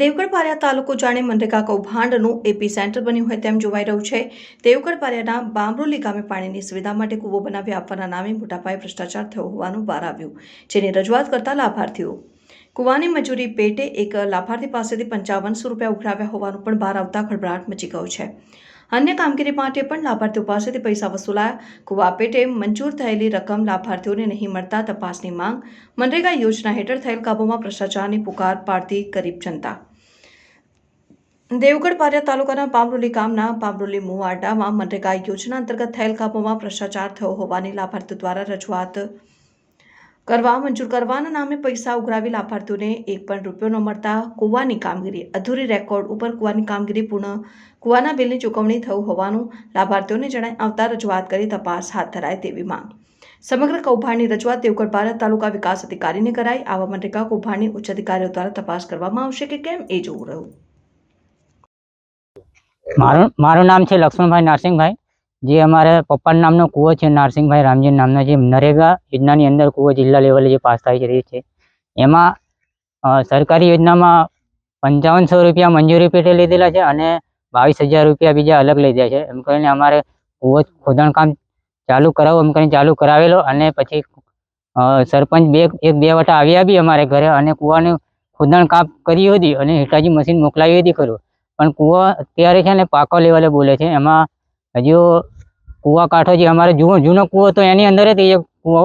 દેવગઢ પારિયા તાલુકો જાણે MNREGA કૌભાંડનું AP centre બન્યું હોય તેમ જોવાઈ રહ્યું છે. દેવગઢ પારિયાના બામરોલી ગામે પાણીની સુવિધા માટે કૂવો બનાવી આપવાના નામે મોટાપાયે ભ્રષ્ટાચાર થયો હોવાનું બહાર આવ્યું, જેની રજૂઆત કરતા લાભાર્થીઓ. કૂવાની મજૂરી પેટે એક લાભાર્થી પાસેથી પંચાવનસો રૂપિયા ઉઘરાવ્યા હોવાનું પણ બહાર આવતા ખળભળાટ મચી ગયો છે. અન્ય કામગીરી માટે પણ લાભાર્થીઓ પાસેથી પૈસા વસૂલાયા. કુવા પેટે મંજૂર થયેલી રકમ લાભાર્થીઓને નહીં મળતા તપાસની માંગ મનરેગા યોજના હેઠળ થયેલ કાબોમાં ભ્રષ્ટાચારની પુકાર પાડતી ગરીબ જનતા. દેવગઢ પારિયા તાલુકાના પામરોલી ગામના પામરોલી મુવાડામાં મનરેગા યોજના અંતર્ગત થયેલ કામોમાં ભ્રષ્ટાચાર થયો હોવાની લાભાર્થીઓ દ્વારા રજૂઆત કરવા મંજૂર કરવાના નામે પૈસા ઉઘરાવી લાભાર્થીઓને એક પણ રૂપિયો ન મળતા કૂવાની કામગીરી, અધૂરી રેકોર્ડ ઉપર કૂવાની કામગીરી પૂર્ણ કૂવાના બિલની ચૂકવણી થયું હોવાનું લાભાર્થીઓને જણાઈ આવતા રજૂઆત કરી તપાસ હાથ ધરાય તેવી માંગ. સમગ્ર કૌભાંડની રજૂઆત દેવગઢ ભારત તાલુકા વિકાસ અધિકારીને કરાઈ. આવા મનરેગા કૌભાંડની ઉચ્ચ અધિકારીઓ દ્વારા તપાસ કરવામાં આવશે કે કેમ એ જોવું રહ્યું. મારું મારું નામ છે લક્ષ્મણભાઈ નારસિંહભાઈ. જે અમારે પપ્પાના નામનો કૂવો છે, નારસિંહભાઈ રામજી નામનો, જે નરેગા યોજનાની અંદર કૂવો જિલ્લા લેવલે જે પાસ થાય છે છે. એમાં સરકારી યોજનામાં પંચાવનસો રૂપિયા મંજૂરી પેટે લીધેલા છે અને બાવીસ હજાર રૂપિયા બીજા અલગ લીધા છે. એમ કરીને અમારે કૂવો ખોદણ કામ ચાલુ કરાવવું એમ કરીને ચાલુ કરાવેલો અને પછી સરપંચ બે, એક બે વટા આવ્યા બી અમારે ઘરે અને કૂવાનું ખોદણ કામ કર્યું હતી અને હિટાજી મશીન મોકલાવી હતી ખરું. પણ કૂવો અત્યારે છે ને પાકો લેવલે બોલે છે. એમાં હજુ કૂવા કાંઠો જે અમારે જૂનો જૂનો કૂવો તો એની અંદર જ એ કૂવો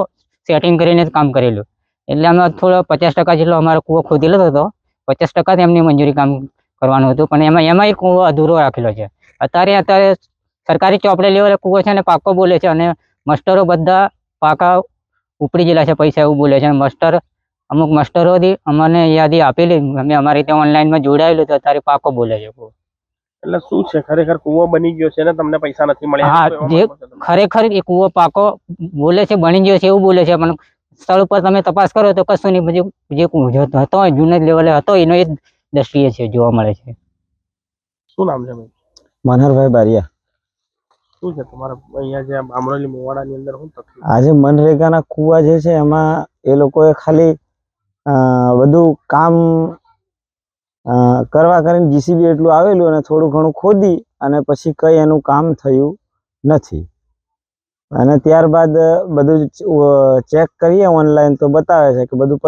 સેટિંગ કરીને જ કામ કરેલું. એટલે અમે થોડો પચાસ ટકા જેટલો અમારો કૂવો ખોદેલો હતો. પચાસ ટકા એમની મંજૂરી કામ કરવાનું હતું. પણ એમાં એમાંય કૂવો અધૂરો રાખેલો છે. અત્યારે અત્યારે સરકારી ચોપડે લેવલે કૂવો છે ને પાકો બોલે છે અને માસ્ટરો બધા પાકા ઉપડી ગયેલા છે પૈસા એવું બોલે છે. અને મસ્ટર અમુક મસ્ટરોથી અમને યાદી આપેલી. અમે અમારી રીતે ઓનલાઈનમાં જોડાયેલું તો અત્યારે પાકો બોલે છે એટલે શું છે? ખરેખર કૂવો બની ગયો છે ને તમને પૈસા નથી મળ્યા? હા, જે-? ખરેખર એ કૂવો પાકો બોલે છે બની ગયો છે એવું બોલે છે પણ સ્થળ ઉપર તમે તપાસ કરો તો કશું નહીં. બધું જે હતો જૂના લેવલે હતો એનો એ જ દ્રષ્ટિએ છે જોવા મળે છે. શું નામ છે ભાઈ? મનહરભાઈ બારિયા. શું છે તમારા અહીંયા જે આ અમરોલી મોવાડાની અંદર શું તકલીફ આજે મનરેગાના કુવા જે છે એમાં એ લોકોએ ખાલી બધું કામ કરવા કરીને જીસીબી એટલું આવેલું અને થોડું ઘણું ખોદી અને પછી કંઈ એનું કામ થયું નથી. અને ત્યારબાદ બધું ચેક કરીએ ઓનલાઈન તો બતાવે છે કે બધું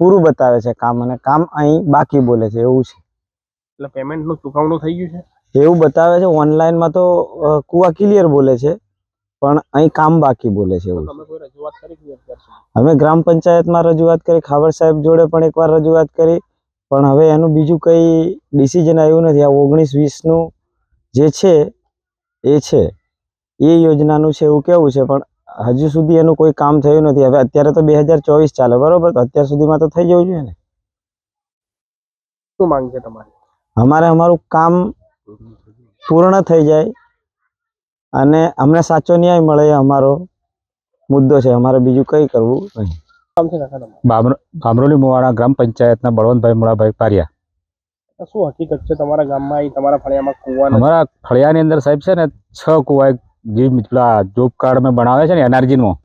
પૂરું બતાવે છે કામ અને કામ અહીં બાકી બોલે છે એવું છે. એટલે પેમેન્ટનું ચૂકવણું થઈ ગયું છે? એવું બતાવે છે ઓનલાઈનમાં તો કુવા ક્લિયર બોલે છે. પણ અહીં કામ બાકી બોલે છે એવું? અમે ગ્રામ પંચાયતમાં રજૂઆત કરી ખાવડ સાહેબ જોડે પણ એકવાર રજૂઆત કરી પણ હવે એનું બીજું કંઈ ડિસિઝન આવ્યું નથી. આ ઓગણીસ વીસનું જે છે એ છે. એ યોજનાનું છે એવું કેવું છે પણ હજુ સુધી એનું કોઈ કામ થયું નથી. હવે અત્યારે તો બે હજાર ચોવીસ ચાલે બરોબર? અત્યાર સુધીમાં તો થઈ જવું જોઈએ ને. શું માંગ છે તમારી? અમારે અમારું કામ પૂર્ણ થઈ જાય. અને અમને સાચો ન્યાય મળે એ અમારો મુદ્દો છે. અમારે બીજું કંઈ કરવું નહીં. ભામરોલી મોવાડા ગ્રામ પંચાયતના બળવંતભાઈ મુળાભાઈ પારિયા. શું હકીકત છે? તમારા ગામમાં તમારા ફળિયામાં કૂવા અમારા ફળિયાની અંદર સાહેબ છે ને છ કુવા એક જે પેલા જોબ કાર્ડ મેં બનાવે છે ને એનઆરજીમાં.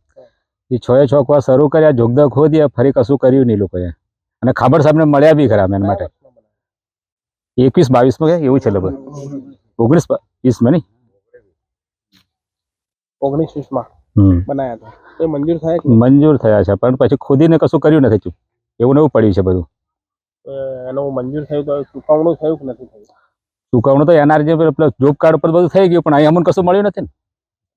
એ છ એ છ કુવા શરૂ કર્યા જોગદા ખોદ્યા ફરી કશું કર્યું નહીં લોકોએ. અને ખાબર સાહેબને મળ્યા બી ખરા એના માટે? એકવીસ બાવીસમાં કે? એવું છે લગભગ. ઓગણીસ વીસમાં નહીં? ઓગણીસમાં. બનાયા હતા. એ મંજૂર થયા મંજૂર થયા છે પણ પછી ખોદીને કશું કર્યું નથી એવું ને એવું પડ્યું છે બધું. એનું મંજૂર થયું તો ચુકવણું થયું કે નથી થયું? ચુકવણું તો એનઆરજી પ્લસ જોબ કાર્ડ પર બધું થઈ ગયું પણ અહીં અમને કશું મળ્યું નથી ને?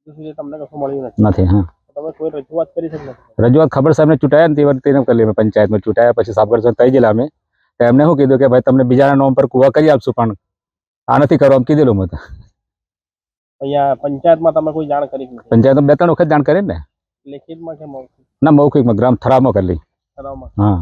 સુધી તમને કશું મળ્યું નથી. નથી હા. તમે કોઈ રજૂઆત કરી છે રજૂઆત ખબર સાહેબને ચૂંટાયા ને તે વખતે એમ કરી પંચાયતમાં ચૂંટાયા પછી સાબર સાહેબ કહી ગયેલા અમે. તો એમને શું કીધું કે ભાઈ તમને બીજાના નામ પર કુવા કરી આપશું પણ આ નથી કરવા એમ કીધેલું મેં તો. અહીંયા પંચાયતમાં તમે કોઈ જાણ કરી નથી પંચાયતમાં બે ત્રણ વખત જાણ કરી ને? લેખિતમાં કે મૌખિક? ના મૌખિકમાં ગ્રામ થરામાં કરી થરામાં હા.